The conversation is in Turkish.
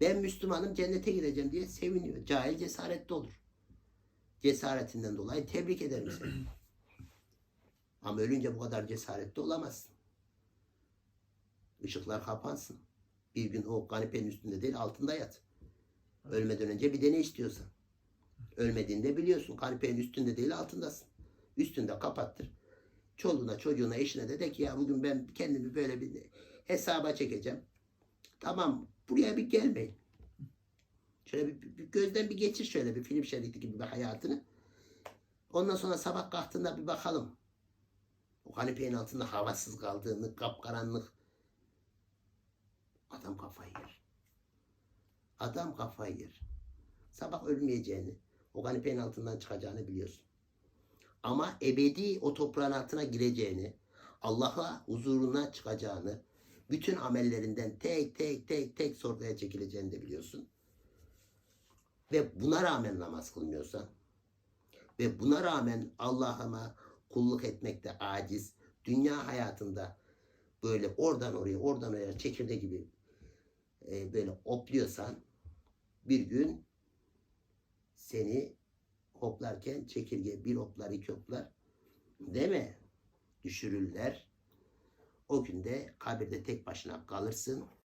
Ben Müslümanım cennete gireceğim diye seviniyor. Cahil cesaretli olur. Cesaretinden dolayı tebrik ederim seni. Ama ölünce bu kadar cesaretli olamazsın. Işıklar kapansın. Bir gün o kanepenin üstünde değil altında yat. Ölmeden önce bir dene istiyorsan. Ölmediğinde biliyorsun kanepenin üstünde değil altındasın. Üstünde kapattır. Çoluğuna çocuğuna eşine de de ki ya bugün ben kendimi böyle bir hesaba çekeceğim. Tamam buraya bir gelmeyin. Şöyle bir, bir gözden bir geçir şöyle bir film şeridi gibi bir hayatını. Ondan sonra sabah kalktığında bir bakalım. O kanepenin altında havasız kaldığını, kapkaranlık. Adam kafayı yer. Adam kafayı yer. Sabah ölmeyeceğini, o kanepenin altından çıkacağını biliyorsun. Ama ebedi o toprağın altına gireceğini, Allah'a huzuruna çıkacağını, bütün amellerinden tek tek tek tek sorguya çekileceğini de biliyorsun. Ve buna rağmen namaz kılmıyorsan ve buna rağmen Allah'ıma kulluk etmekte aciz, dünya hayatında böyle oradan oraya oradan oraya çekirde gibi e, böyle opluyorsan bir gün seni hoplarken çekirge bir hoplar iki hoplar değil mi? Düşürürler. O günde kabirde tek başına kalırsın.